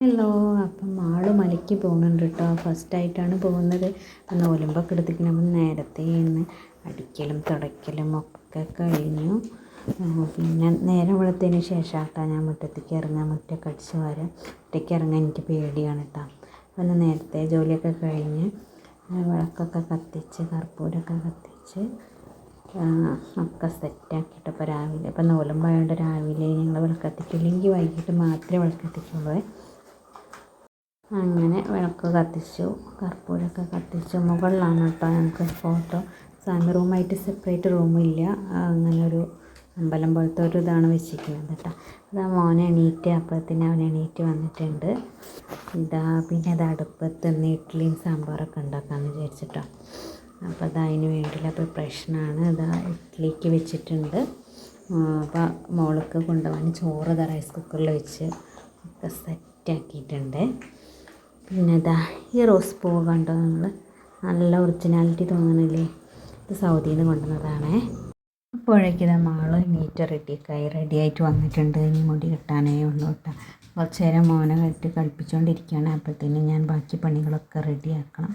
Hello അപ്പം ആൾ മലയ്ക്ക് പോകുന്നുണ്ട് കേട്ടോ. ഫസ്റ്റായിട്ടാണ് പോകുന്നത്. അന്ന് ഒലുമ്പൊക്കെ എടുത്തിട്ട് നമ്മൾ നേരത്തെ ഇന്ന് അടിക്കലും തുടയ്ക്കലും ഒക്കെ കഴിഞ്ഞു. പിന്നെ നേരെ വെളുത്തതിന് ശേഷം കേട്ടോ ഞാൻ മുറ്റത്തേക്ക് ഇറങ്ങാൻ മുറ്റൊക്കെ അടിച്ച് വരാം. മുറ്റത്തേക്ക് ഇറങ്ങാൻ എനിക്ക് പേടിയാണ് കേട്ടോ. അപ്പം നേരത്തെ ജോലിയൊക്കെ കഴിഞ്ഞ് വിളക്കൊക്കെ കത്തിച്ച് കർപ്പൂരമൊക്കെ കത്തിച്ച് ഒക്കെ സെറ്റാക്കിയിട്ട് ഇപ്പോൾ രാവിലെ. ഇപ്പം നോലുമ്പായതുകൊണ്ട് രാവിലെ ഞങ്ങൾ വിളക്കത്തിക്കില്ലെങ്കിൽ വൈകിട്ട് മാത്രമേ വിളക്ക് കത്തിക്കുള്ളൂ. അങ്ങനെ വിളക്ക് കത്തിച്ചു. കർപ്പൂരമൊക്കെ കത്തിച്ചു. മുകളിലാണ് കേട്ടോ ഞങ്ങൾക്ക് ഫോട്ടോ. സ്വാമി റൂമായിട്ട് സെപ്പറേറ്റ് റൂമില്ല. അങ്ങനെ ഒരു അമ്പലം പോലത്തെ ഒരു ഇതാണ് വെച്ചിരിക്കുന്നത് കേട്ടോ. അതാ മോനെ എണീറ്റ് അപ്പോഴത്തേന് അവൻ എണീറ്റ് വന്നിട്ടുണ്ട്. ഇതാ പിന്നെ അത് അടുപ്പത്ത് നിന്ന് ഇഡ്ഡലിയും സാമ്പാറൊക്കെ ഉണ്ടാക്കാമെന്ന് വിചാരിച്ചിട്ടോ. അപ്പോൾ അത് അതിന് വേണ്ടിയുള്ള പ്രിപ്പറേഷനാണ്. ഇതാ ഇഡ്ഡലിക്ക് വെച്ചിട്ടുണ്ട്. അപ്പോൾ മോൾക്ക് കൊണ്ടുപോകാൻ ചോറ് ഇതാ റൈസ് കുക്കറിൽ വെച്ച് ഒക്കെ സെറ്റാക്കിയിട്ടുണ്ട് പിന്നെ ഇതാ ഈ റോസ് പൂവ് കണ്ടോ നിങ്ങൾ നല്ല ഒറിജിനാലിറ്റി തോന്നണില്ലേ? ഇത് സൗദിയിൽ നിന്ന് കൊണ്ടുവന്നതാണേ. അപ്പോഴേക്കും ഇതാ മീറ്റർ മീറ്റ് റെഡിയൊക്കെയായി റെഡി ആയിട്ട് വന്നിട്ടുണ്ട്. ഇനി മുടി കെട്ടാനേ ഉള്ളൂ കേട്ടോ. കുറച്ച് നേരം മോനെ കെട്ടി കളിപ്പിച്ചുകൊണ്ടിരിക്കുകയാണ് അപ്പോഴത്തേനും ഞാൻ ബാക്കി പണികളൊക്കെ റെഡിയാക്കണം.